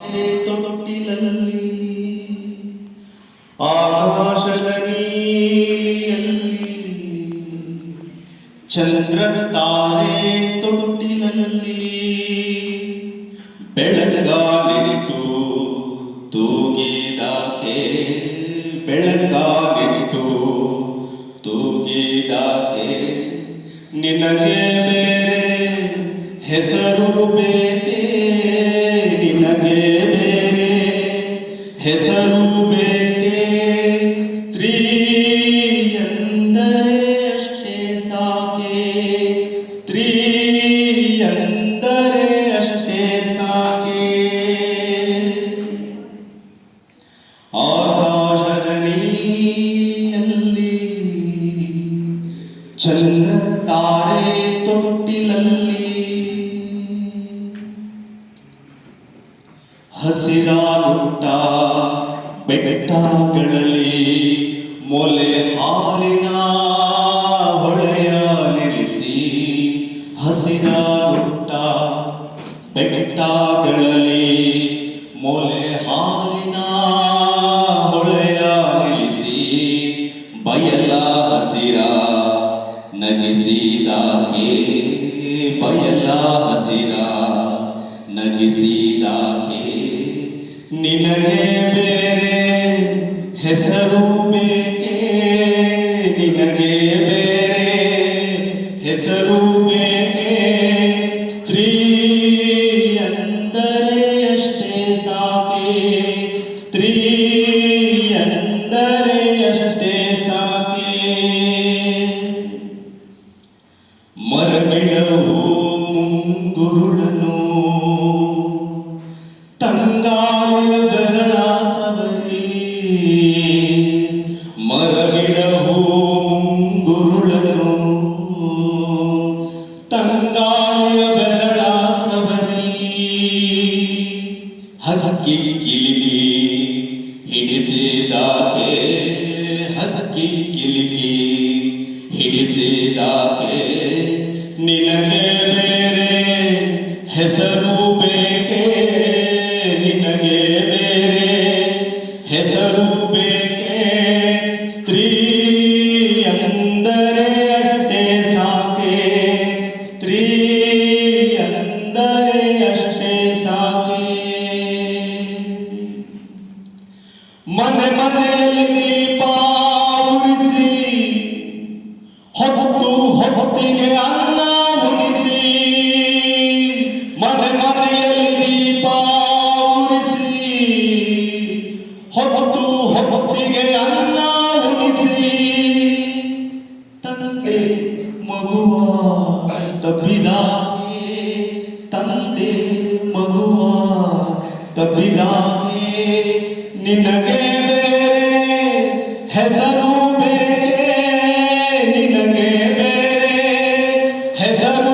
ತೊಟ್ಟಿಲಲ್ಲಿ ಆಕಾಶದ ನೀಲಿಯಲ್ಲಿ ಚಂದ್ರ ತಾರೆ ತೊಟ್ಟಿಲಲ್ಲಿ ಬೆಳಗಾಲಿಟ್ಟು ತೂಗಿದಾಕೆ ಬೆಳಗಾಲಿಟ್ಟು ತೂಗಿದಾಕೆ ನಿನಗೆ ಹೆಸರು ಬೇಕೆ? ಸ್ತ್ರೀ ಎಂದರೆ ಅಷ್ಟೇ ಸಾಕೆ. ಸ್ತ್ರೀ ಎಂದರೆ ಅಷ್ಟೇ ಸಾಕೆ. ಆಕಾಶದ ನೀಲಿಯಲ್ಲಿ ಚಂದ್ರ ತಾರೆ ತೊಟ್ಟಿಲಲ್ಲಿ ಹಸಿರಾನುಟ್ಟ ಬೆಟ್ಟಗಳಲ್ಲಿ ಮೊಲೆ ಹಾಲಿನ ಹೊಳೆಯ ನಿಲ್ಲಿಸಿ ಹಸಿರಾನುಟ್ಟ ಬೆಟ್ಟಗಳಲ್ಲಿ ಮೊಲೆ ಹಾಲಿನ ಹೊಳೆಯ ನಿಲ್ಲಿಸಿ ಬಯಲ ಹಸಿರ ನಗಿಸಿದಾಕೆ, ಬಯಲ ಹಸಿರ ನಗಿಸಿದಾಕೆ. ನಿನಗೆ ಬೇರೆ ಹೆಸರು ಬೇಕೆ? ನಿನಗೆ ಬೇರೆ ಹೆಸರು ಬೇಕೆ? ಸ್ತ್ರೀ ಎಂದರೆ ಅಷ್ಟೇ ಸಾಕೆ? ಸ್ತ್ರೀ ಎಂದರೆ ಅಷ್ಟೇ ಸಾಕೆ? ಮರಗಿಡವು ಮುಂಗುರುಳನು ಕಿಲಿಕಿ ಹಿಡಿಸಿದಾಕೆ ಹಕ್ಕಿ ಕಿಲಿಕಿ ಹಿಡಿಸಿದಾಕೆ ನಿನಗೆ ಹೆಸರು ಬೇಕೆ? ಸ್ತ್ರೀ ಎಂದರೆ ಅಷ್ಟೇ ಸಾಕೆ. ಸ್ತ್ರೀ ಎಂದರೆ ಅಷ್ಟೇ ಸಾಕೆ. ಮನೆ ಮನೆಯಲ್ಲಿ ದೀಪ ತಾಯಿಯನ್ನ ಉಣಿಸಿ ತಂದೆ ಮಗುವ ತಬ್ಬಿದಾನೆ ತಂದೆ ಮಗುವ ತಬ್ಬಿದಾನೆ ನಿನಗೆ ಬೇರೆ ಹೆಸರು ಬೇರೆ ನಿನಗೆ ಬೇರೆ ಹೆಸರು